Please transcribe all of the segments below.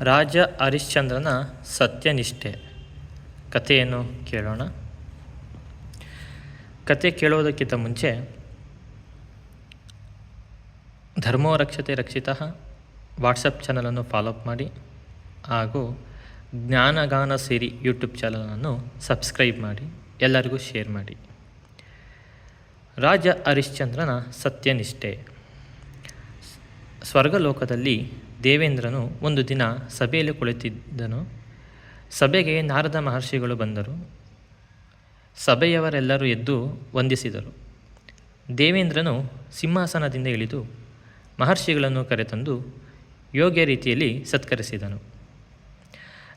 ರಾಜ ಹರಿಶ್ಚಂದ್ರನ ಸತ್ಯನಿಷ್ಠೆ. ಕಥೆಯನ್ನು ಕೇಳೋಣ. ಕತೆ ಕೇಳೋದಕ್ಕಿಂತ ಮುಂಚೆ ಧರ್ಮೋ ರಕ್ಷತೆ ರಕ್ಷಿತ ವಾಟ್ಸಪ್ ಚಾನಲನ್ನು ಫಾಲೋಅಪ್ ಮಾಡಿ ಹಾಗೂ ಜ್ಞಾನಗಾನ ಸಿರಿ ಯೂಟ್ಯೂಬ್ ಚಾನಲನ್ನು ಸಬ್ಸ್ಕ್ರೈಬ್ ಮಾಡಿ, ಎಲ್ಲರಿಗೂ ಶೇರ್ ಮಾಡಿ. ರಾಜ ಹರಿಶ್ಚಂದ್ರನ ಸತ್ಯನಿಷ್ಠೆ. ಸ್ವರ್ಗಲೋಕದಲ್ಲಿ ದೇವೇಂದ್ರನು ಒಂದು ದಿನ ಸಭೆಯಲ್ಲಿ ಕುಳಿತಿದ್ದನು. ಸಭೆಗೆ ನಾರದ ಮಹರ್ಷಿಗಳು ಬಂದರು. ಸಭೆಯವರೆಲ್ಲರೂ ಎದ್ದು ವಂದಿಸಿದರು. ದೇವೇಂದ್ರನು ಸಿಂಹಾಸನದಿಂದ ಇಳಿದು ಮಹರ್ಷಿಗಳನ್ನು ಕರೆತಂದು ಯೋಗ್ಯ ರೀತಿಯಲ್ಲಿ ಸತ್ಕರಿಸಿದನು.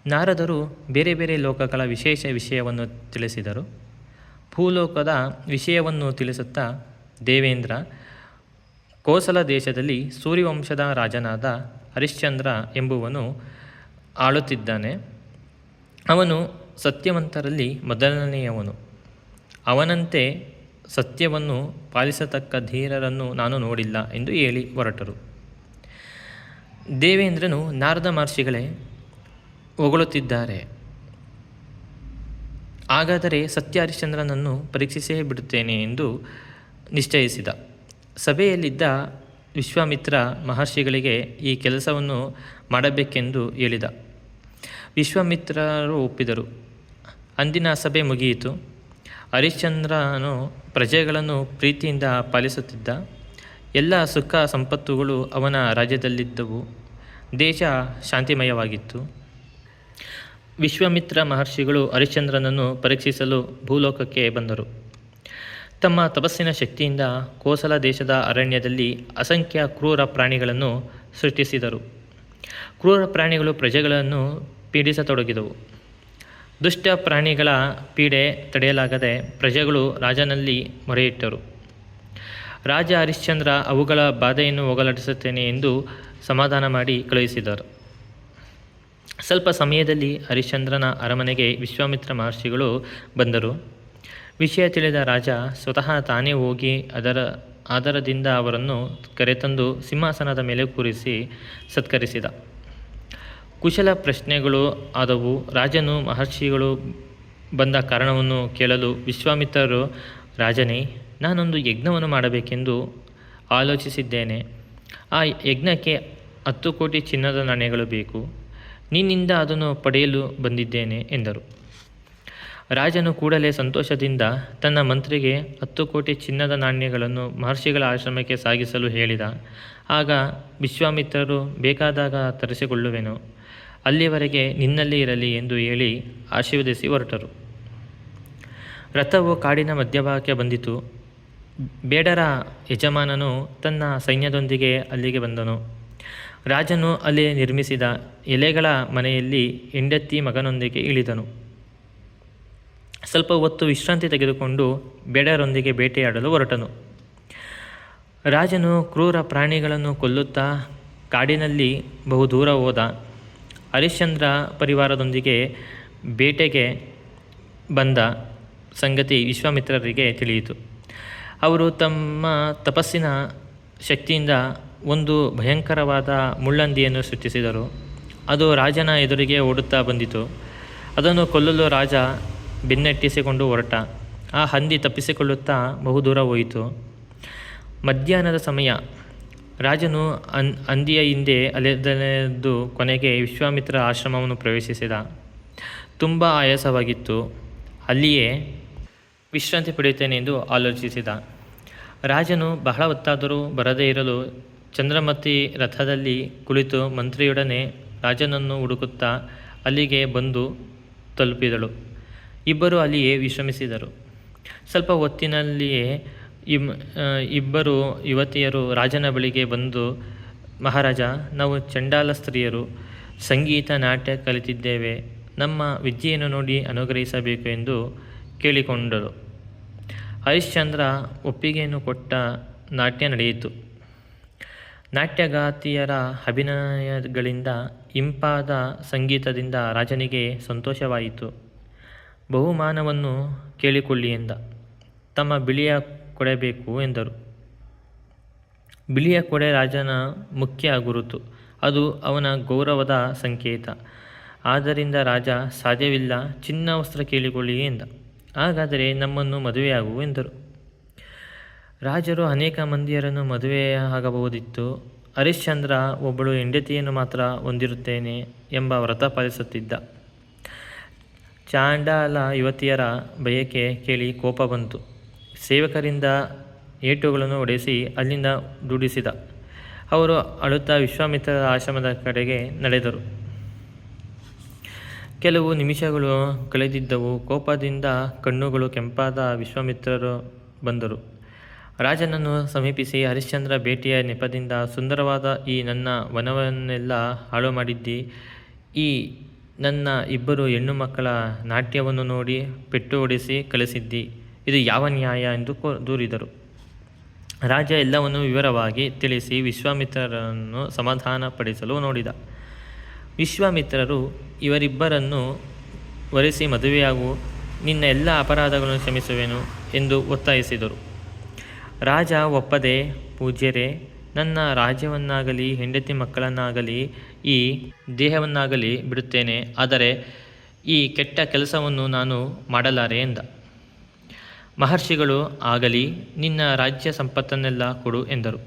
ನಾರದರು ಬೇರೆ ಬೇರೆ ಲೋಕಗಳ ವಿಶೇಷ ವಿಷಯವನ್ನು ತಿಳಿಸಿದರು. ಭೂಲೋಕದ ವಿಷಯವನ್ನು ತಿಳಿಸುತ್ತಾ ದೇವೇಂದ್ರ ಕೋಸಲ ದೇಶದಲ್ಲಿ ಸೂರ್ಯವಂಶದ ರಾಜನಾದ ಹರಿಶ್ಚಂದ್ರ ಎಂಬುವನು ಆಳುತ್ತಿದ್ದಾನೆ. ಅವನು ಸತ್ಯವಂತರಲ್ಲಿ ಮೊದಲನೆಯವನು. ಅವನಂತೆ ಸತ್ಯವನ್ನು ಪಾಲಿಸತಕ್ಕ ಧೀರರನ್ನು ನಾನು ನೋಡಿಲ್ಲ ಎಂದು ಹೇಳಿ ಹೊರಟರು. ದೇವೇಂದ್ರನು ನಾರದ ಮಹರ್ಷಿಗಳೇ, ಹೊಗಳುತ್ತಿದ್ದಾರೆ. ಹಾಗಾದರೆ ಸತ್ಯ ಹರಿಶ್ಚಂದ್ರನನ್ನು ಪರೀಕ್ಷಿಸೇ ಬಿಡುತ್ತೇನೆ ಎಂದು ನಿಶ್ಚಯಿಸಿದ. ಸಭೆಯಲ್ಲಿದ್ದ ವಿಶ್ವಾಮಿತ್ರ ಮಹರ್ಷಿಗಳಿಗೆ ಈ ಕೆಲಸವನ್ನು ಮಾಡಬೇಕೆಂದು ಹೇಳಿದ. ವಿಶ್ವಾಮಿತ್ರರು ಒಪ್ಪಿದರು. ಅಂದಿನ ಸಭೆ ಮುಗಿಯಿತು. ಹರಿಶ್ಚಂದ್ರನು ಪ್ರಜೆಗಳನ್ನು ಪ್ರೀತಿಯಿಂದ ಪಾಲಿಸುತ್ತಿದ್ದ. ಎಲ್ಲ ಸುಖ ಸಂಪತ್ತುಗಳು ಅವನ ರಾಜ್ಯದಲ್ಲಿದ್ದವು. ದೇಶ ಶಾಂತಿಮಯವಾಗಿತ್ತು. ವಿಶ್ವಾಮಿತ್ರ ಮಹರ್ಷಿಗಳು ಹರಿಶ್ಚಂದ್ರನನ್ನು ಪರೀಕ್ಷಿಸಲು ಭೂಲೋಕಕ್ಕೆ ಬಂದರು. ತಮ್ಮ ತಪಸ್ಸಿನ ಶಕ್ತಿಯಿಂದ ಕೋಸಲ ದೇಶದ ಅರಣ್ಯದಲ್ಲಿ ಅಸಂಖ್ಯ ಕ್ರೂರ ಪ್ರಾಣಿಗಳನ್ನು ಸೃಷ್ಟಿಸಿದರು. ಕ್ರೂರ ಪ್ರಾಣಿಗಳು ಪ್ರಜೆಗಳನ್ನು ಪೀಡಿಸತೊಡಗಿದವು. ದುಷ್ಟ ಪ್ರಾಣಿಗಳ ಪೀಡೆ ತಡೆಯಲಾಗದೆ ಪ್ರಜೆಗಳು ರಾಜನಲ್ಲಿ ಮೊರೆಯಿಟ್ಟರು. ರಾಜ ಹರಿಶ್ಚಂದ್ರ ಅವುಗಳ ಬಾಧೆಯನ್ನು ಹೋಗಲಾಡಿಸುತ್ತೇನೆ ಎಂದು ಸಮಾಧಾನ ಮಾಡಿ ಕಳುಹಿಸಿದರು. ಸ್ವಲ್ಪ ಸಮಯದಲ್ಲಿ ಹರಿಶ್ಚಂದ್ರನ ಅರಮನೆಗೆ ವಿಶ್ವಾಮಿತ್ರ ಮಹರ್ಷಿಗಳು ಬಂದರು. ವಿಷಯ ತಿಳಿದ ರಾಜ ಸ್ವತಃ ತಾನೇ ಹೋಗಿ ಅದರ ಆಧಾರದಿಂದ ಅವರನ್ನು ಕರೆತಂದು ಸಿಂಹಾಸನದ ಮೇಲೆ ಕೂರಿಸಿ ಸತ್ಕರಿಸಿದ. ಕುಶಲ ಪ್ರಶ್ನೆಗಳು ಆದವು. ರಾಜನು ಮಹರ್ಷಿಗಳು ಬಂದ ಕಾರಣವನ್ನು ಕೇಳಲು ವಿಶ್ವಾಮಿತ್ರರು, ರಾಜನೇ, ನಾನೊಂದು ಯಜ್ಞವನ್ನು ಮಾಡಬೇಕೆಂದು ಆಲೋಚಿಸಿದ್ದೇನೆ. ಆ ಯಜ್ಞಕ್ಕೆ ಹತ್ತು ಕೋಟಿ ಚಿನ್ನದ ನಾಣ್ಯಗಳು ಬೇಕು. ನಿನ್ನಿಂದ ಅದನ್ನು ಪಡೆಯಲು ಬಂದಿದ್ದೇನೆ ಎಂದರು. ರಾಜನು ಕೂಡಲೇ ಸಂತೋಷದಿಂದ ತನ್ನ ಮಂತ್ರಿಗೆ ಹತ್ತು ಕೋಟಿ ಚಿನ್ನದ ನಾಣ್ಯಗಳನ್ನು ಮಹರ್ಷಿಗಳ ಆಶ್ರಮಕ್ಕೆ ಸಾಗಿಸಲು ಹೇಳಿದ. ಆಗ ವಿಶ್ವಾಮಿತ್ರರು ಬೇಕಾದಾಗ ತರಿಸಿಕೊಳ್ಳುವೆನು. ಅಲ್ಲಿಯವರೆಗೆ ನಿನ್ನಲ್ಲಿ ಇರಲಿ ಎಂದು ಹೇಳಿ ಆಶೀರ್ವದಿಸಿ ಹೊರಟರು. ರಥವು ಕಾಡಿನ ಮಧ್ಯಭಾಗಕ್ಕೆ ಬಂದಿತು. ಬೇಡರ ಯಜಮಾನನು ತನ್ನ ಸೈನ್ಯದೊಂದಿಗೆ ಅಲ್ಲಿಗೆ ಬಂದನು. ರಾಜನು ಅಲ್ಲಿ ನಿರ್ಮಿಸಿದ ಎಲೆಗಳ ಮನೆಯಲ್ಲಿ ಹೆಂಡತಿ ಮಗನೊಂದಿಗೆ ಇಳಿದನು. ಸ್ವಲ್ಪ ಹೊತ್ತು ವಿಶ್ರಾಂತಿ ತೆಗೆದುಕೊಂಡು ಬೇಡರೊಂದಿಗೆ ಬೇಟೆಯಾಡಲು ಹೊರಟನು. ರಾಜನು ಕ್ರೂರ ಪ್ರಾಣಿಗಳನ್ನು ಕೊಲ್ಲುತ್ತಾ ಕಾಡಿನಲ್ಲಿ ಬಹುದೂರ ಹೋದ. ಹರಿಶ್ಚಂದ್ರ ಪರಿವಾರದೊಂದಿಗೆ ಬೇಟೆಗೆ ಬಂದ ಸಂಗತಿ ವಿಶ್ವಾಮಿತ್ರರಿಗೆ ತಿಳಿಯಿತು. ಅವರು ತಮ್ಮ ತಪಸ್ಸಿನ ಶಕ್ತಿಯಿಂದ ಒಂದು ಭಯಂಕರವಾದ ಮುಳ್ಳಂದಿಯನ್ನು ಸೃಷ್ಟಿಸಿದರು. ಅದು ರಾಜನ ಎದುರಿಗೆ ಓಡುತ್ತಾ ಬಂದಿತು. ಅದನ್ನು ಕೊಲ್ಲಲು ರಾಜ ಬೆನ್ನಟ್ಟಿಸಿಕೊಂಡು ಹೊರಟ. ಆ ಹಂದಿ ತಪ್ಪಿಸಿಕೊಳ್ಳುತ್ತಾ ಬಹುದೂರ ಹೋಯಿತು. ಮಧ್ಯಾಹ್ನದ ಸಮಯ. ರಾಜನು ಅನ್ ಹಂದಿಯ ಹಿಂದೆ ಅಲೆದಲೆದು ಕೊನೆಗೆ ವಿಶ್ವಾಮಿತ್ರ ಆಶ್ರಮವನ್ನು ಪ್ರವೇಶಿಸಿದ. ತುಂಬ ಆಯಾಸವಾಗಿತ್ತು. ಅಲ್ಲಿಯೇ ವಿಶ್ರಾಂತಿ ಪಡೆಯುತ್ತೇನೆ ಎಂದು ಆಲೋಚಿಸಿದ. ರಾಜನು ಬಹಳ ಹೊತ್ತಾದರೂ ಬರದೇ ಇರಲು ಚಂದ್ರಮತಿ ರಥದಲ್ಲಿ ಕುಳಿತು ಮಂತ್ರಿಯೊಡನೆ ರಾಜನನ್ನು ಹುಡುಕುತ್ತಾ ಅಲ್ಲಿಗೆ ಬಂದು ತಲುಪಿದಳು. ಇಬ್ಬರು ಅಲ್ಲಿಯೇ ವಿಶ್ರಮಿಸಿದರು. ಸ್ವಲ್ಪ ಹೊತ್ತಿನಲ್ಲಿಯೇ ಇಬ್ಬರು ಯುವತಿಯರು ರಾಜನ ಬಳಿಗೆ ಬಂದು, ಮಹಾರಾಜ, ನಾವು ಚಂಡಾಲ ಸ್ತ್ರೀಯರು, ಸಂಗೀತ, ನಾಟ್ಯ ಕಲಿತಿದ್ದೇವೆ. ನಮ್ಮ ವಿದ್ಯೆಯನ್ನು ನೋಡಿ ಅನುಗ್ರಹಿಸಬೇಕು ಎಂದು ಕೇಳಿಕೊಂಡರು. ಹರಿಶ್ಚಂದ್ರ ಒಪ್ಪಿಗೆಯನ್ನು ಕೊಟ್ಟ ನಾಟ್ಯ ನಡೆಯಿತು. ನಾಟ್ಯಗಾತಿಯರ ಅಭಿನಯಗಳಿಂದ ಇಂಪಾದ ಸಂಗೀತದಿಂದ ರಾಜನಿಗೆ ಸಂತೋಷವಾಯಿತು. ಬಹುಮಾನವನ್ನು ಕೇಳಿಕೊಳ್ಳಿ ಎಂದ. ತಮ್ಮ ಬಿಳಿಯ ಕೊಡಬೇಕು ಎಂದರು. ಬಿಳಿಯ ಕೊಡೆ ರಾಜನ ಮುಖ್ಯ ಗುರುತು. ಅದು ಅವನ ಗೌರವದ ಸಂಕೇತ. ಆದ್ದರಿಂದ ರಾಜ, ಸಾಧ್ಯವಿಲ್ಲ, ಚಿನ್ನ ವಸ್ತ್ರ ಕೇಳಿಕೊಳ್ಳಿ ಎಂದ. ಹಾಗಾದರೆ ನಮ್ಮನ್ನು ಮದುವೆಯಾಗು ಎಂದರು. ರಾಜರು ಅನೇಕ ಮಂದಿಯರನ್ನು ಮದುವೆಯಾಗಬಹುದಿತ್ತು. ಹರಿಶ್ಚಂದ್ರ ಒಬ್ಬಳು ಹೆಂಡತಿಯನ್ನು ಮಾತ್ರ ಹೊಂದಿರುತ್ತೇನೆ ಎಂಬ ವ್ರತ ಪಾಲಿಸುತ್ತಿದ್ದ. ಚಾಂಡಾಲ ಯುವತಿಯರ ಬಯಕೆ ಕೇಳಿ ಕೋಪ ಬಂತು. ಸೇವಕರಿಂದ ಏಟುಗಳನ್ನು ಒಡೆಸಿ ಅಲ್ಲಿಂದ ದುಡಿಸಿದ. ಅವರು ಅಳುತ್ತಾ ವಿಶ್ವಾಮಿತ್ರರ ಆಶ್ರಮದ ಕಡೆಗೆ ನಡೆದರು. ಕೆಲವು ನಿಮಿಷಗಳು ಕಳೆದಿದ್ದವು. ಕೋಪದಿಂದ ಕಣ್ಣುಗಳು ಕೆಂಪಾದ ವಿಶ್ವಾಮಿತ್ರರು ಬಂದರು. ರಾಜನನ್ನು ಸಮೀಪಿಸಿ ಹರಿಶ್ಚಂದ್ರ ಭೇಟಿಯ ನೆಪದಿಂದ ಸುಂದರವಾದ ಈ ನನ್ನ ವನವನ್ನೆಲ್ಲ ಹಾಳು ಮಾಡಿದ್ದಿ. ಈ ನನ್ನ ಇಬ್ಬರು ಹೆಣ್ಣು ಮಕ್ಕಳ ನಾಟ್ಯವನ್ನು ನೋಡಿ ಪೆಟ್ಟು ಹೊಡೆಸಿ ಕಳಿಸಿದ್ದಿ ಇದು ಯಾವ ನ್ಯಾಯ ಎಂದು ಕೋ, ದೂರಿದರು. ರಾಜ ಎಲ್ಲವನ್ನು ವಿವರವಾಗಿ ತಿಳಿಸಿ ವಿಶ್ವಾಮಿತ್ರರನ್ನು ಸಮಾಧಾನಪಡಿಸಲು ನೋಡಿದ. ವಿಶ್ವಾಮಿತ್ರರು, ಇವರಿಬ್ಬರನ್ನು ವರಿಸಿ ಮದುವೆಯಾಗು, ನಿನ್ನ ಎಲ್ಲ ಅಪರಾಧಗಳನ್ನು ಕ್ಷಮಿಸುವೆನು ಎಂದು ಒತ್ತಾಯಿಸಿದರು. ರಾಜ ಒಪ್ಪದೆ, ಪೂಜ್ಯರೇ, ನನ್ನ ರಾಜ್ಯವನ್ನಾಗಲಿ, ಹೆಂಡತಿ ಮಕ್ಕಳನ್ನಾಗಲಿ ಈ ದೇಹವನ್ನಾಗಲಿ ಬಿಡುತ್ತೇನೆ, ಆದರೆ ಈ ಕೆಟ್ಟ ಕೆಲಸವನ್ನು ನಾನು ಮಾಡಲಾರೆ ಎಂದ. ಮಹರ್ಷಿಗಳು, ಆಗಲಿ, ನಿನ್ನ ರಾಜ್ಯ ಸಂಪತ್ತನ್ನೆಲ್ಲ ಕೊಡು ಎಂದರು.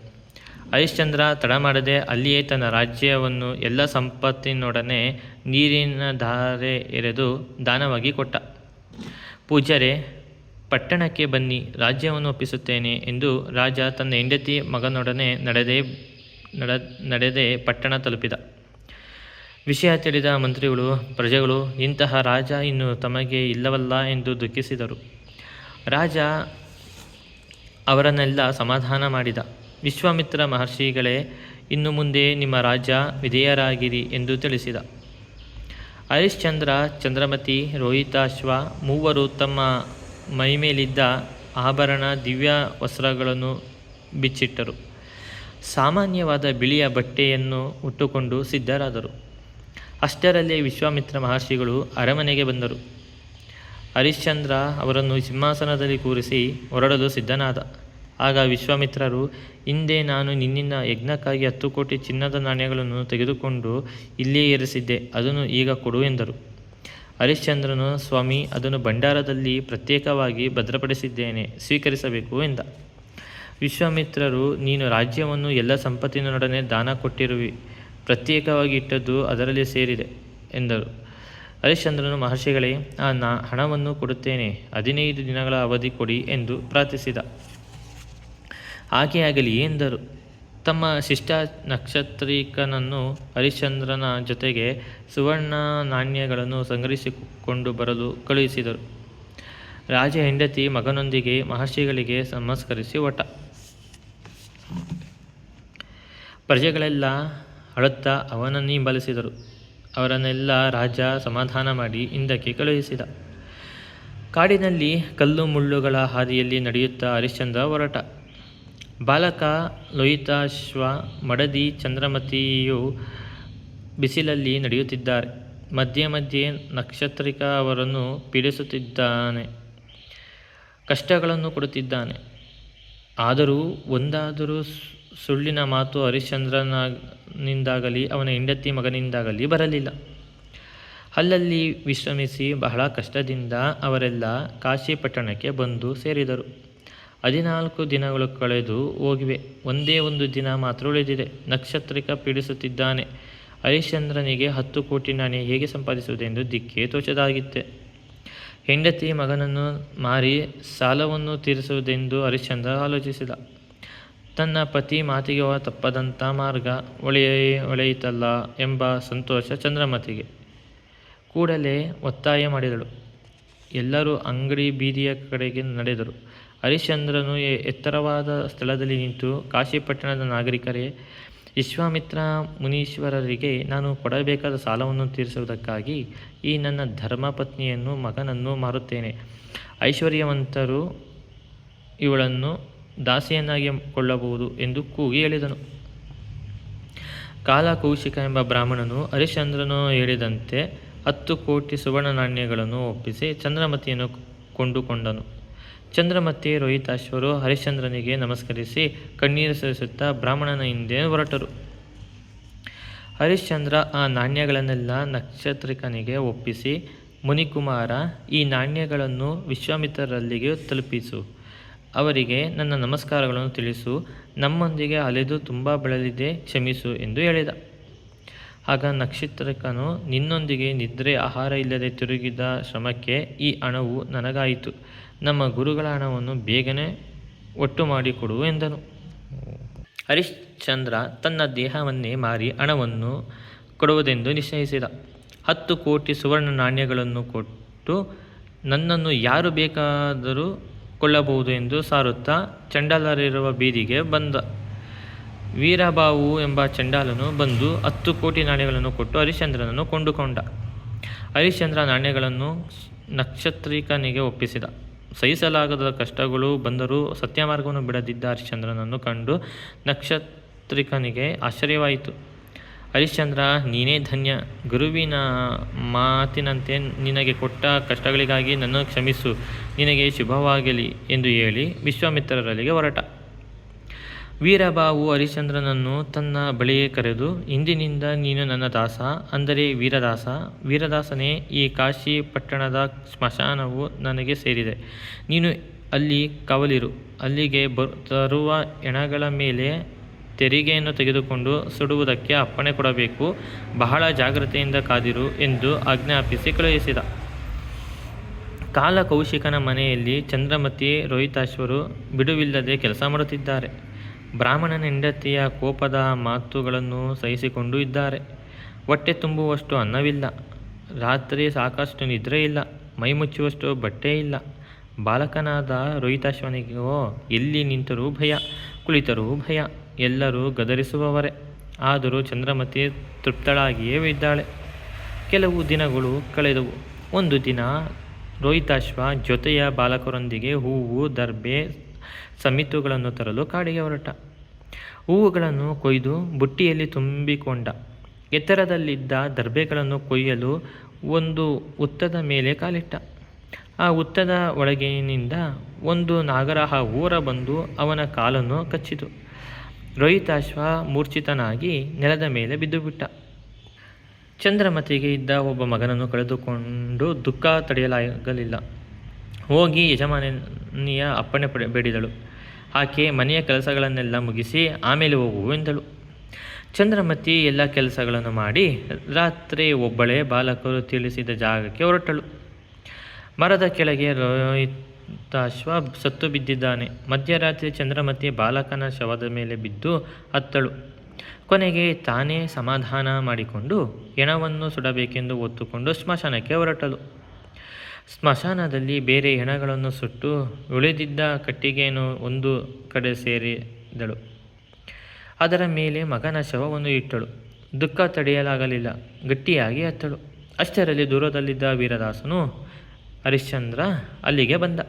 ಹರಿಶ್ಚಂದ್ರ ತಡ ಮಾಡದೆ ಅಲ್ಲಿಯೇ ತನ್ನ ರಾಜ್ಯವನ್ನು ಎಲ್ಲ ಸಂಪತ್ತಿನೊಡನೆ ನೀರಿನ ಧಾರೆ ಎರೆದು ದಾನವಾಗಿ ಕೊಟ್ಟ. ಪೂಜ್ಯರೇ, ಪಟ್ಟಣಕ್ಕೆ ಬನ್ನಿ, ರಾಜ್ಯವನ್ನು ಒಪ್ಪಿಸುತ್ತೇನೆ ಎಂದು ರಾಜ ತನ್ನ ಹೆಂಡತಿ ಮಗನೊಡನೆ ನಡೆದೇ, ನಡ, ನಡೆದೇ ಪಟ್ಟಣ ತಲುಪಿದ. ವಿಷಯ ತಿಳಿದ ಮಂತ್ರಿಗಳು, ಪ್ರಜೆಗಳು, ಇಂತಹ ರಾಜ ಇನ್ನು ತಮಗೆ ಇಲ್ಲವಲ್ಲ ಎಂದು ದುಃಖಿಸಿದರು. ರಾಜ ಅವರನ್ನೆಲ್ಲ ಸಮಾಧಾನ ಮಾಡಿದ. ವಿಶ್ವಾಮಿತ್ರ ಮಹರ್ಷಿಗಳೇ, ಇನ್ನು ಮುಂದೆ ನಿಮ್ಮ ರಾಜ ವಿಧೇಯರಾಗಿರಿ ಎಂದು ತಿಳಿಸಿದ. ಹರಿಶ್ಚಂದ್ರ, ಚಂದ್ರಮತಿ, ರೋಹಿತಾಶ್ವ ಮೂವರು ತಮ್ಮ ಮೈಮೇಲಿದ್ದ ಆಭರಣ ದಿವ್ಯ ವಸ್ತ್ರಗಳನ್ನು ಬಿಚ್ಚಿಟ್ಟರು. ಸಾಮಾನ್ಯವಾದ ಬಿಳಿಯ ಬಟ್ಟೆಯನ್ನು ಉಟ್ಟುಕೊಂಡು ಸಿದ್ಧರಾದರು. ಅಷ್ಟರಲ್ಲೇ ವಿಶ್ವಾಮಿತ್ರ ಮಹರ್ಷಿಗಳು ಅರಮನೆಗೆ ಬಂದರು. ಹರಿಶ್ಚಂದ್ರ ಅವರನ್ನು ಸಿಂಹಾಸನದಲ್ಲಿ ಕೂರಿಸಿ ಹೊರಡಲು ಸಿದ್ಧನಾದ. ಆಗ ವಿಶ್ವಾಮಿತ್ರರು, ಹಿಂದೆ ನಾನು ನಿನ್ನಿಂದ ಯಜ್ಞಕ್ಕಾಗಿ ಹತ್ತು ಕೋಟಿ ಚಿನ್ನದ ನಾಣ್ಯಗಳನ್ನು ತೆಗೆದುಕೊಂಡು ಇಲ್ಲಿಯೇ ಇರಿಸಿದ್ದೆ, ಅದನ್ನು ಈಗ ಕೊಡು ಎಂದರು. ಹರಿಶ್ಚಂದ್ರನು, ಸ್ವಾಮಿ, ಅದನ್ನು ಭಂಡಾರದಲ್ಲಿ ಪ್ರತ್ಯೇಕವಾಗಿ ಭದ್ರಪಡಿಸಿದ್ದೇನೆ, ಸ್ವೀಕರಿಸಬೇಕು ಎಂದ. ವಿಶ್ವಾಮಿತ್ರರು, ನೀನು ರಾಜ್ಯವನ್ನು ಎಲ್ಲ ಸಂಪತ್ತಿನೊಡನೆ ದಾನ ಕೊಟ್ಟಿರುವಿ ಪ್ರತ್ಯೇಕವಾಗಿ ಇಟ್ಟದ್ದು ಅದರಲ್ಲಿ ಸೇರಿದೆ, ಎಂದರು. ಹರಿಶ್ಚಂದ್ರನು ಮಹರ್ಷಿಗಳೇ, ಆ ನಾ ಹಣವನ್ನು ಕೊಡುತ್ತೇನೆ, ಹದಿನೈದು ದಿನಗಳ ಅವಧಿ ಕೊಡಿ ಎಂದು ಪ್ರಾರ್ಥಿಸಿದ. ಹಾಗೆಯಾಗಲಿ ಎಂದರು. ತಮ್ಮ ಶಿಷ್ಟ ನಕ್ಷತ್ರಿಕನನ್ನು ಹರಿಶ್ಚಂದ್ರನ ಜೊತೆಗೆ ಸುವರ್ಣ ನಾಣ್ಯಗಳನ್ನು ಸಂಗ್ರಹಿಸಿಕೊಂಡು ಬರಲು ಕಳುಹಿಸಿದರು. ರಾಜ ಹೆಂಡತಿ ಮಗನೊಂದಿಗೆ ಮಹರ್ಷಿಗಳಿಗೆ ಸಂಸ್ಕರಿಸಿ ಒಟ್ಟ. ಪ್ರಜೆಗಳೆಲ್ಲ ಅಳುತ್ತಾ ಅವನನ್ನೇ ಹಿಂಬಲಿಸಿದರು ಅವರನ್ನೆಲ್ಲ ರಾಜ ಸಮಾಧಾನ ಮಾಡಿ ಹಿಂದಕ್ಕೆ ಕಳುಹಿಸಿದ. ಕಾಡಿನಲ್ಲಿ ಕಲ್ಲು ಮುಳ್ಳುಗಳ ಹಾದಿಯಲ್ಲಿ ನಡೆಯುತ್ತಾ ಹರಿಶ್ಚಂದ್ರ ಹೊರಟ. ಬಾಲಕ ಲೋಹಿತಾಶ್ವ ಮಡದಿ ಚಂದ್ರಮತಿಯು ಬಿಸಿಲಲ್ಲಿ ನಡೆಯುತ್ತಿದ್ದಾರೆ. ಮಧ್ಯೆ ಮಧ್ಯೆ ನಕ್ಷತ್ರಿಕ ಅವರನ್ನು ಪೀಡಿಸುತ್ತಿದ್ದಾನೆ. ಕಷ್ಟಗಳನ್ನು ಕೊಡುತ್ತಿದ್ದಾನೆ. ಆದರೂ ಒಂದಾದರೂ ಸುಳ್ಳಿನ ಮಾತು ಹರಿಶ್ಚಂದ್ರನಿಂದಾಗಲಿ, ಅವನ ಹೆಂಡತಿ ಮಗನಿಂದಾಗಲಿ ಬರಲಿಲ್ಲ. ಅಲ್ಲಲ್ಲಿ ವಿಶ್ರಮಿಸಿ ಬಹಳ ಕಷ್ಟದಿಂದ ಅವರೆಲ್ಲ ಕಾಶಿ ಪಟ್ಟಣಕ್ಕೆ ಬಂದು ಸೇರಿದರು. ಹದಿನಾಲ್ಕು ದಿನಗಳು ಕಳೆದು ಹೋಗಿವೆ. ಒಂದೇ ಒಂದು ದಿನ ಮಾತ್ರ ಉಳಿದಿದೆ. ನಕ್ಷತ್ರಿಕ ಪೀಡಿಸುತ್ತಿದ್ದಾನೆ. ಹರಿಶ್ಚಂದ್ರನಿಗೆ ಹತ್ತು ಕೋಟಿ ನಾಣ್ಯ ಹೇಗೆ ಸಂಪಾದಿಸುವುದೆಂದು ದಿಕ್ಕೆ ತೋಚದಾಗಿತ್ತೆ. ಹೆಂಡತಿ ಮಗನನ್ನು ಮಾರಿ ಸಾಲವನ್ನು ತೀರಿಸುವುದೆಂದು ಹರಿಶ್ಚಂದ್ರ ಆಲೋಚಿಸಿದ. ತನ್ನ ಪತಿ ಮಾತಿಗೆ ತಪ್ಪದಂಥ ಮಾರ್ಗ ಒಳೆಯ ಒಳೆಯಿತಲ್ಲ ಎಂಬ ಸಂತೋಷ ಚಂದ್ರಮತಿಗೆ. ಕೂಡಲೇ ಒತ್ತಾಯ ಮಾಡಿದಳು. ಎಲ್ಲರೂ ಅಂಗಡಿ ಬೀದಿಯ ಕಡೆಗೆ ನಡೆದರು. ಹರಿಶ್ಚಂದ್ರನು ಎತ್ತರವಾದ ಸ್ಥಳದಲ್ಲಿ ನಿಂತು ಕಾಶಿಪಟ್ಟಣದ ನಾಗರಿಕರೇ, ವಿಶ್ವಾಮಿತ್ರ ಮುನೀಶ್ವರರಿಗೆ ನಾನು ಕೊಡಬೇಕಾದ ಸಾಲವನ್ನು ತೀರಿಸುವುದಕ್ಕಾಗಿ ಈ ನನ್ನ ಧರ್ಮಪತ್ನಿಯನ್ನು ಮಗನನ್ನು ಮಾರುತ್ತೇನೆ. ಐಶ್ವರ್ಯವಂತರು ಇವಳನ್ನು ದಾಸಿಯನ್ನಾಗಿ ಕೊಳ್ಳಬಹುದು ಎಂದು ಕೂಗಿ ಹೇಳಿದನು. ಕಾಲಕೌಶಿಕ ಎಂಬ ಬ್ರಾಹ್ಮಣನು ಹರಿಶ್ಚಂದ್ರನು ಹೇಳಿದಂತೆ ಹತ್ತು ಕೋಟಿ ಸುವರ್ಣ ನಾಣ್ಯಗಳನ್ನು ಒಪ್ಪಿಸಿ ಚಂದ್ರಮತಿಯನ್ನು ಕೊಂಡುಕೊಂಡನು. ಚಂದ್ರಮತಿ, ರೋಹಿತಾಶ್ವರು ಹರಿಶ್ಚಂದ್ರನಿಗೆ ನಮಸ್ಕರಿಸಿ ಕಣ್ಣೀರು ಸುರಿಸುತ್ತಾ ಬ್ರಾಹ್ಮಣನ ಹಿಂದೆ ಹೊರಟರು. ಹರಿಶ್ಚಂದ್ರ ಆ ನಾಣ್ಯಗಳನ್ನೆಲ್ಲ ನಕ್ಷತ್ರಿಕನಿಗೆ ಒಪ್ಪಿಸಿ, ಮುನಿಕುಮಾರ, ಈ ನಾಣ್ಯಗಳನ್ನು ವಿಶ್ವಾಮಿತ್ರರಲ್ಲಿಗೆ ತಲುಪಿಸು. ಅವರಿಗೆ ನನ್ನ ನಮಸ್ಕಾರಗಳನ್ನು ತಿಳಿಸು. ನಮ್ಮೊಂದಿಗೆ ಅಲೆದು ತುಂಬ ಬಳಲಿದೆ ಕ್ಷಮಿಸು ಎಂದು ಹೇಳಿದ. ಆಗ ನಕ್ಷತ್ರಕನು, ನಿನ್ನೊಂದಿಗೆ ನಿದ್ರೆ ಆಹಾರ ಇಲ್ಲದೆ ತಿರುಗಿದ ಶ್ರಮಕ್ಕೆ ಈ ಹಣವು ನನಗಾಯಿತು. ನಮ್ಮ ಗುರುಗಳ ಹಣವನ್ನು ಬೇಗನೆ ಒಟ್ಟು ಮಾಡಿಕೊಡು ಎಂದನು. ಹರಿಶ್ಚಂದ್ರ ತನ್ನ ದೇಹವನ್ನೇ ಮಾರಿ ಹಣವನ್ನು ಕೊಡುವುದೆಂದು ನಿಶ್ಚಯಿಸಿದ. ಹತ್ತು ಕೋಟಿ ಸುವರ್ಣ ನಾಣ್ಯಗಳನ್ನು ಕೊಟ್ಟು ನನ್ನನ್ನು ಯಾರು ಬೇಕಾದರೂ ಕೊಳ್ಳಬಹುದು ಎಂದು ಸಾರುತ್ತಾ ಚಂಡಾಲರಿರುವ ಬೀದಿಗೆ ಬಂದ. ವೀರಬಾವು ಎಂಬ ಚಂಡಾಲನು ಬಂದು ಹತ್ತು ಕೋಟಿ ನಾಣ್ಯಗಳನ್ನು ಕೊಟ್ಟು ಹರಿಶ್ಚಂದ್ರನನ್ನು ಕೊಂಡುಕೊಂಡ. ಹರಿಶ್ಚಂದ್ರ ನಾಣ್ಯಗಳನ್ನು ನಕ್ಷತ್ರಿಕನಿಗೆ ಒಪ್ಪಿಸಿದ. ಸಹಿಸಲಾಗದ ಕಷ್ಟಗಳು ಬಂದರೂ ಸತ್ಯಮಾರ್ಗವನ್ನು ಬಿಡದಿದ್ದ ಹರಿಶ್ಚಂದ್ರನನ್ನು ಕಂಡು ನಕ್ಷತ್ರಿಕನಿಗೆ ಆಶ್ಚರ್ಯವಾಯಿತು. ಹರಿಶ್ಚಂದ್ರ, ನೀನೇ ಧನ್ಯ. ಗುರುವಿನ ಮಾತಿನಂತೆ ನಿನಗೆ ಕೊಟ್ಟ ಕಷ್ಟಗಳಿಗಾಗಿ ನನ್ನನ್ನು ಕ್ಷಮಿಸು. ನಿನಗೆ ಶುಭವಾಗಲಿ ಎಂದು ಹೇಳಿ ವಿಶ್ವಾಮಿತ್ರರಲ್ಲಿಗೆ ಹೊರಟ. ವೀರಬಾವು ಹರಿಶ್ಚಂದ್ರನನ್ನು ತನ್ನ ಬಳಿಯೇ ಕರೆದು, ಇಂದಿನಿಂದ ನೀನು ನನ್ನ ದಾಸ, ಅಂದರೆ ವೀರದಾಸ. ವೀರದಾಸನೇ, ಈ ಕಾಶಿ ಪಟ್ಟಣದ ಸ್ಮಶಾನವು ನನಗೆ ಸೇರಿದೆ. ನೀನು ಅಲ್ಲಿ ಕವಲಿರು. ಅಲ್ಲಿಗೆ ಬ, ತರುವ ಹೆಣಗಳ ಮೇಲೆ ತೆರಿಗೆಯನ್ನು ತೆಗೆದುಕೊಂಡು ಸುಡುವುದಕ್ಕೆ ಅಪ್ಪಣೆ ಕೊಡಬೇಕು. ಬಹಳ ಜಾಗ್ರತೆಯಿಂದ ಕಾದಿರು ಎಂದು ಆಜ್ಞಾಪಿಸಿ ಕಳುಹಿಸಿದ. ಕಾಲಕೌಶಿಕನ ಮನೆಯಲ್ಲಿ ಚಂದ್ರಮತಿ ರೋಹಿತಾಶ್ವರು ಬಿಡುವಿಲ್ಲದೆ ಕೆಲಸ ಮಾಡುತ್ತಿದ್ದಾರೆ. ಬ್ರಾಹ್ಮಣನ ಹೆಂಡತಿಯ ಕೋಪದ ಮಾತುಗಳನ್ನು ಸಹಿಸಿಕೊಂಡು ಇದ್ದಾರೆ. ಹೊಟ್ಟೆ ತುಂಬುವಷ್ಟು ಅನ್ನವಿಲ್ಲ. ರಾತ್ರಿ ಸಾಕಷ್ಟು ನಿದ್ರೆ ಇಲ್ಲ. ಮೈ ಮುಚ್ಚುವಷ್ಟು ಬಟ್ಟೆ ಇಲ್ಲ. ಬಾಲಕನಾದ ರೋಹಿತಾಶ್ವನಿಗೋ, ಎಲ್ಲಿ ನಿಂತರೂ ಭಯ, ಕುಳಿತರೂ ಭಯ. ಎಲ್ಲರೂ ಗದರಿಸುವವರೇ. ಆದರೂ ಚಂದ್ರಮತಿ ತೃಪ್ತಳಾಗಿಯೇ ಇದ್ದಾಳೆ. ಕೆಲವು ದಿನಗಳು ಕಳೆದವು. ಒಂದು ದಿನ ರೋಹಿತಾಶ್ವ ಜೊತೆಯ ಬಾಲಕರೊಂದಿಗೆ ಹೂವು, ದರ್ಬೆ, ಸಮಿತುಗಳನ್ನು ತರಲು ಕಾಡಿಗೆ ಹೊರಟ. ಹೂವುಗಳನ್ನು ಕೊಯ್ದು ಬುಟ್ಟಿಯಲ್ಲಿ ತುಂಬಿಕೊಂಡ. ಎತ್ತರದಲ್ಲಿದ್ದ ದರ್ಬೆಗಳನ್ನು ಕೊಯ್ಯಲು ಒಂದು ಉತ್ತದ ಮೇಲೆ ಕಾಲಿಟ್ಟ. ಆ ಉತ್ತದ ಒಳಗಿನಿಂದ ಒಂದು ನಾಗರಹ ಊರ ಬಂದು ಅವನ ಕಾಲನ್ನು ಕಚ್ಚಿತು. ರೋಹಿತಾಶ್ವ ಮೂರ್ಛಿತನಾಗಿ ನೆಲದ ಮೇಲೆ ಬಿದ್ದುಬಿಟ್ಟ. ಚಂದ್ರಮತಿಗೆ ಇದ್ದ ಒಬ್ಬ ಮಗನನ್ನು ಕಳೆದುಕೊಂಡು ದುಃಖ ತಡೆಯಲಾಗಲಿಲ್ಲ. ಹೋಗಿ ಯಜಮಾನಿಯ ಅಪ್ಪಣೆ ಪಡೆ, ಬೇಡಿದಳು. ಆಕೆ ಮನೆಯ ಕೆಲಸಗಳನ್ನೆಲ್ಲ ಮುಗಿಸಿ ಆಮೇಲೆ ಹೋಗುವೆಂದಳು ಚಂದ್ರಮತಿ ಎಲ್ಲ ಕೆಲಸಗಳನ್ನು ಮಾಡಿ ರಾತ್ರಿ ಒಬ್ಬಳೇ ಬಾಲಕರು ತಿಳಿಸಿದ ಜಾಗಕ್ಕೆ ಹೊರಟಳು. ಮರದ ಕೆಳಗೆ ರೋಹಿತಾಶ್ವ ಸತ್ತು ಬಿದ್ದಿದ್ದಾನೆ. ಮಧ್ಯರಾತ್ರಿ ಚಂದ್ರಮತಿ ಬಾಲಕನ ಶವದ ಮೇಲೆ ಬಿದ್ದು ಅತ್ತಳು ಕೊನೆಗೆ ತಾನೇ ಸಮಾಧಾನ ಮಾಡಿಕೊಂಡು ಹೆಣವನ್ನು ಸುಡಬೇಕೆಂದು ಒತ್ತುಕೊಂಡು ಸ್ಮಶಾನಕ್ಕೆ ಹೊರಟಳು. ಸ್ಮಶಾನದಲ್ಲಿ ಬೇರೆ ಹೆಣಗಳನ್ನು ಸುಟ್ಟು ಉಳಿದಿದ್ದ ಕಟ್ಟಿಗೆಯನ್ನು ಒಂದು ಕಡೆ ಸೇರಿದಳು. ಅದರ ಮೇಲೆ ಮಗನ ಶವವನ್ನು ಇಟ್ಟಳು. ದುಃಖ ತಡೆಯಲಾಗಲಿಲ್ಲ. ಗಟ್ಟಿಯಾಗಿ ಅತ್ತಳು ಅಷ್ಟರಲ್ಲಿ ದೂರದಲ್ಲಿದ್ದ ವೀರದಾಸನು ಹರಿಶ್ಚಂದ್ರ ಅಲ್ಲಿಗೆ ಬಂದ.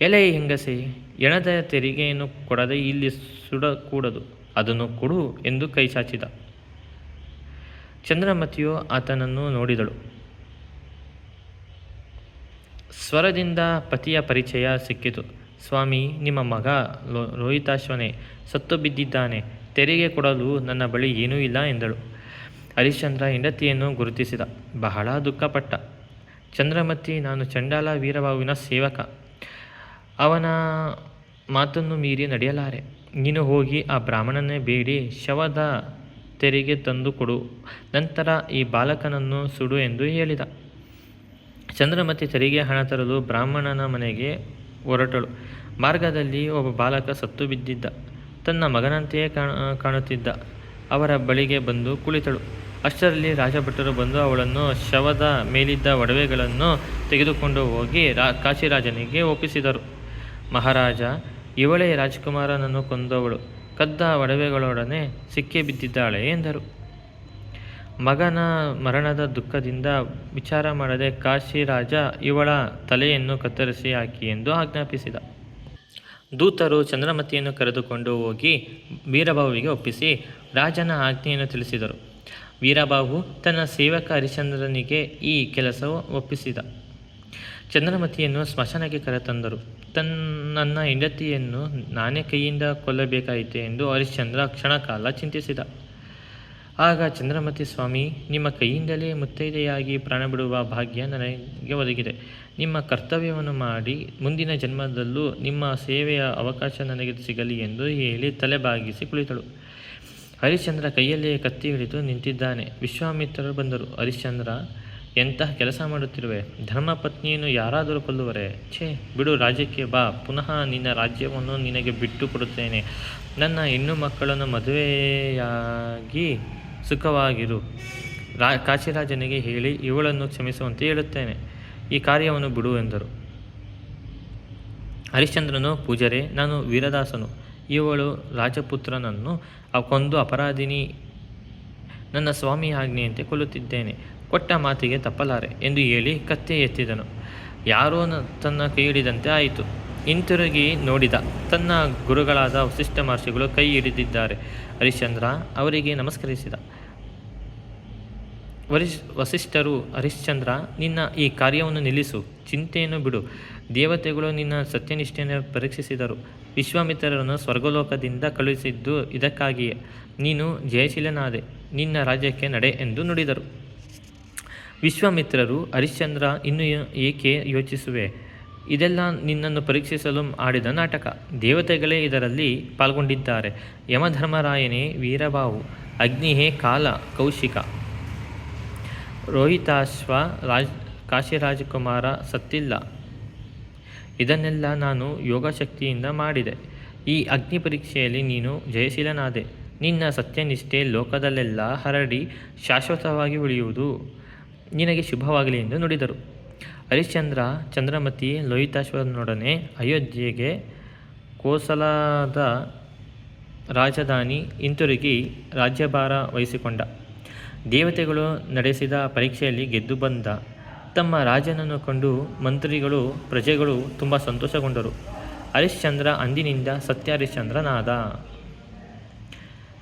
ಎಲೆ ಹೆಂಗಸೆ, ಎಣದ ತೆರಿಗೆಯನ್ನು ಕೊಡದೆ ಇಲ್ಲಿ ಸುಡಕೂಡದು, ಅದನ್ನು ಕೊಡು ಎಂದು ಕೈ ಚಾಚಿದ. ಚಂದ್ರಮತಿಯು ಆತನನ್ನು ನೋಡಿದಳು. ಸ್ವರದಿಂದ ಪತಿಯ ಪರಿಚಯ ಸಿಕ್ಕಿತು. ಸ್ವಾಮಿ, ನಿಮ್ಮ ಮಗ ಲೋ ರೋಹಿತಾಶ್ವನೇ ಸತ್ತು ಬಿದ್ದಿದ್ದಾನೆ, ತೆರಿಗೆ ಕೊಡಲು ನನ್ನ ಬಳಿ ಏನೂ ಇಲ್ಲ ಎಂದಳು. ಹರಿಶ್ಚಂದ್ರ ಹೆಂಡತಿಯನ್ನು ಗುರುತಿಸಿದ. ಬಹಳ ದುಃಖಪಟ್ಟ. ಚಂದ್ರಮತಿ, ನಾನು ಚಂಡಾಲ, ವೀರಬಾಹುವಿನ ಸೇವಕ. ಅವನ ಮಾತನ್ನು ಮೀರಿ ನಡೆಯಲಾರೆ. ನೀನು ಹೋಗಿ ಆ ಬ್ರಾಹ್ಮಣನೇ ಬೇಡಿ, ಶವದ ತೆರಿಗೆ ತಂದು ಕೊಡು. ನಂತರ ಈ ಬಾಲಕನನ್ನು ಸುಡು ಎಂದು ಹೇಳಿದ. ಚಂದ್ರಮತಿ ತೆರಿಗೆ ಹಣ ತರಲು ಬ್ರಾಹ್ಮಣನ ಮನೆಗೆ ಹೊರಟಳು. ಮಾರ್ಗದಲ್ಲಿ ಒಬ್ಬ ಬಾಲಕ ಸತ್ತು ಬಿದ್ದಿದ್ದ. ತನ್ನ ಮಗನಂತೆಯೇ ಕಾಣ, ಕಾಣುತ್ತಿದ್ದ. ಅವರ ಬಳಿಗೆ ಬಂದು ಕುಳಿತಳು. ಅಷ್ಟರಲ್ಲಿ ರಾಜಭಟರು ಬಂದು ಅವಳನ್ನು ಶವದ ಮೇಲಿದ್ದ ಒಡವೆಗಳನ್ನು ತೆಗೆದುಕೊಂಡು ಹೋಗಿ ರಾ, ಕಾಶಿರಾಜನಿಗೆ ಒಪ್ಪಿಸಿದರು. ಮಹಾರಾಜ, ಇವಳೇ ರಾಜಕುಮಾರನನ್ನು ಕೊಂದವಳು. ಕದ್ದ ಒಡವೆಗಳೊಡನೆ ಸಿಕ್ಕಿ ಬಿದ್ದಿದ್ದಾಳೆ ಎಂದರು. ಮಗನ ಮರಣದ ದುಃಖದಿಂದ ವಿಚಾರ ಮಾಡದೆ ಕಾಶಿರಾಜ ಇವಳ ತಲೆಯನ್ನು ಕತ್ತರಿಸಿ ಹಾಕಿ ಎಂದು ಆಜ್ಞಾಪಿಸಿದ. ದೂತರು ಚಂದ್ರಮತಿಯನ್ನು ಕರೆದುಕೊಂಡು ಹೋಗಿ ವೀರಭಾವಿಗೆ ಒಪ್ಪಿಸಿ ರಾಜನ ಆಜ್ಞೆಯನ್ನು ತಿಳಿಸಿದರು. ವೀರಬಾಹು ತನ್ನ ಸೇವಕ ಹರಿಶ್ಚಂದ್ರನಿಗೆ ಈ ಕೆಲಸವು ಒಪ್ಪಿಸಿದ. ಚಂದ್ರಮತಿಯನ್ನು ಸ್ಮಶಾನಕ್ಕೆ ಕರೆತಂದರು. ತನ್ನ ಹೆಂಡತಿಯನ್ನು ನಾನೇ ಕೈಯಿಂದ ಕೊಲ್ಲಬೇಕಾಯಿತು ಎಂದು ಹರಿಶ್ಚಂದ್ರ ಕ್ಷಣಕಾಲ ಚಿಂತಿಸಿದ. ಆಗ ಚಂದ್ರಮತಿ, ಸ್ವಾಮಿ, ನಿಮ್ಮ ಕೈಯಿಂದಲೇ ಮುತ್ತೈದೆಯಾಗಿ ಪ್ರಾಣ ಬಿಡುವ ಭಾಗ್ಯ ನನಗೆ ಒದಗಿದೆ. ನಿಮ್ಮ ಕರ್ತವ್ಯವನ್ನು ಮಾಡಿ ಮುಂದಿನ ಜನ್ಮದಲ್ಲೂ ನಿಮ್ಮ ಸೇವೆಯ ಅವಕಾಶ ನನಗೆ ಸಿಗಲಿ ಎಂದು ಹೇಳಿ ತಲೆಬಾಗಿಸಿ ಕುಳಿತಳು. ಹರಿಶ್ಚಂದ್ರ ಕೈಯಲ್ಲಿಯೇ ಕತ್ತಿ ಹಿಡಿದು ನಿಂತಿದ್ದಾನೆ. ವಿಶ್ವಾಮಿತ್ರರು ಬಂದರು. ಹರಿಶ್ಚಂದ್ರ, ಎಂತಹ ಕೆಲಸ ಮಾಡುತ್ತಿರುವೆ? ಧರ್ಮಪತ್ನಿಯನ್ನು ಯಾರಾದರೂ ಕೊಲ್ಲುವರೆ? ಛೇ, ಬಿಡು ರಾಜ್ಯಕ್ಕೆ ಬಾ. ಪುನಃ ನಿನ್ನ ರಾಜ್ಯವನ್ನು ನಿನಗೆ ಬಿಟ್ಟು ಕೊಡುತ್ತೇನೆ ನನ್ನ ಹೆಣ್ಣು ಮಕ್ಕಳನ್ನು ಮದುವೆಯಾಗಿ ಸುಖವಾಗಿರು. ರಾ, ಕಾಶಿರಾಜನಿಗೆ ಹೇಳಿ ಇವಳನ್ನು ಕ್ಷಮಿಸುವಂತೆ ಹೇಳುತ್ತೇನೆ. ಈ ಕಾರ್ಯವನ್ನು ಬಿಡು ಎಂದರು. ಹರಿಶ್ಚಂದ್ರನು, ಪೂಜರೆ, ನಾನು ವೀರದಾಸನು. ಇವಳು ರಾಜಪುತ್ರನನ್ನು ಕೊಂದು ಅಪರಾಧಿನಿ, ನನ್ನ ಸ್ವಾಮಿ ಆಜ್ಞೆಯಂತೆ ಕೊಲ್ಲುತ್ತಿದ್ದೇನೆ. ಕೊಟ್ಟ ಮಾತಿಗೆ ತಪ್ಪಲಾರೆ ಎಂದು ಹೇಳಿ ಕತ್ತೆ ಎತ್ತಿದನು. ಯಾರೋ ತನ್ನ ಕೈಯಿಡಿದಂತೆ ಆಯಿತು. ಹಿಂತಿರುಗಿ ನೋಡಿದ ತನ್ನ ಗುರುಗಳಾದ ವಸಿಷ್ಠ ಮಹರ್ಷಿಗಳು ಕೈ ಹಿಡಿದಿದ್ದಾರೆ. ಹರಿಶ್ಚಂದ್ರ ಅವರಿಗೆ ನಮಸ್ಕರಿಸಿದ. ವರಿಶ್ ವಸಿಷ್ಠರು, ಹರಿಶ್ಚಂದ್ರ, ನಿನ್ನ ಈ ಕಾರ್ಯವನ್ನು ನಿಲ್ಲಿಸು. ಚಿಂತೆಯನ್ನು ಬಿಡು. ದೇವತೆಗಳು ನಿನ್ನ ಸತ್ಯನಿಷ್ಠೆಯನ್ನು ಪರೀಕ್ಷಿಸಿದರು. ವಿಶ್ವಾಮಿತ್ರರನ್ನು ಸ್ವರ್ಗಲೋಕದಿಂದ ಕಳುಹಿಸಿದ್ದು ಇದಕ್ಕಾಗಿಯೇ. ನೀನು ಜಯಶೀಲನಾದೆ, ನಿನ್ನ ರಾಜ್ಯಕ್ಕೆ ನಡೆ ಎಂದು ನುಡಿದರು. ವಿಶ್ವಾಮಿತ್ರರು, ಹರಿಶ್ಚಂದ್ರ, ಇನ್ನು ಏಕೆ ಯೋಚಿಸುವೆ? ಇದೆಲ್ಲ ನಿನ್ನನ್ನು ಪರೀಕ್ಷಿಸಲು ಆಡಿದ ನಾಟಕ. ದೇವತೆಗಳೇ ಇದರಲ್ಲಿ ಪಾಲ್ಗೊಂಡಿದ್ದಾರೆ. ಯಮಧರ್ಮರಾಯನೇ ವೀರಬಾಹು ಅಗ್ನಿಹೇ ಕಾಲ ಕೌಶಿಕ. ರೋಹಿತಾಶ್ವ ರಾಜ್, ಕಾಶಿರಾಜಕುಮಾರ ಸತ್ತಿಲ್ಲ. ಇದನ್ನೆಲ್ಲ ನಾನು ಯೋಗಶಕ್ತಿಯಿಂದ ಮಾಡಿದೆ. ಈ ಅಗ್ನಿ ಪರೀಕ್ಷೆಯಲ್ಲಿ ನೀನು ಜಯಶೀಲನಾದೆ. ನಿನ್ನ ಸತ್ಯನಿಷ್ಠೆ ಲೋಕದಲ್ಲೆಲ್ಲ ಹರಡಿ ಶಾಶ್ವತವಾಗಿ ಉಳಿಯುವುದು ನಿನಗೆ ಶುಭವಾಗಲಿ ಎಂದು ನುಡಿದರು. ಹರಿಶ್ಚಂದ್ರ ಚಂದ್ರಮತಿ ಲೋಹಿತಾಶ್ವರನೊಡನೆ ಅಯೋಧ್ಯೆಗೆ ಕೋಸಲದ ರಾಜಧಾನಿ ಹಿಂತಿರುಗಿ ರಾಜ್ಯಭಾರ ವಹಿಸಿಕೊಂಡ. ದೇವತೆಗಳು ನಡೆಸಿದ ಪರೀಕ್ಷೆಯಲ್ಲಿ ಗೆದ್ದು ಬಂದ ತಮ್ಮ ರಾಜನನ್ನು ಕಂಡು ಮಂತ್ರಿಗಳು, ಪ್ರಜೆಗಳು ತುಂಬ ಸಂತೋಷಗೊಂಡರು. ಹರಿಶ್ಚಂದ್ರ ಅಂದಿನಿಂದ ಸತ್ಯ ಹರಿಶ್ಚಂದ್ರನಾದ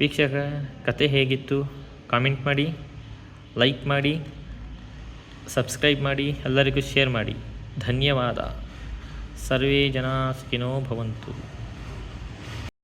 ವೀಕ್ಷಕ ಕತೆ ಹೇಗಿತ್ತು? ಕಾಮೆಂಟ್ ಮಾಡಿ, ಲೈಕ್ ಮಾಡಿ, ಸಬ್ಸ್ಕ್ರೈಬ್ ಮಾಡಿ, ಎಲ್ಲರಿಗೂ ಶೇರ್ ಮಾಡಿ. ಧನ್ಯವಾದ. ಸರ್ವೇ ಜನ ಸುಖಿನೋ ಭವಂತು.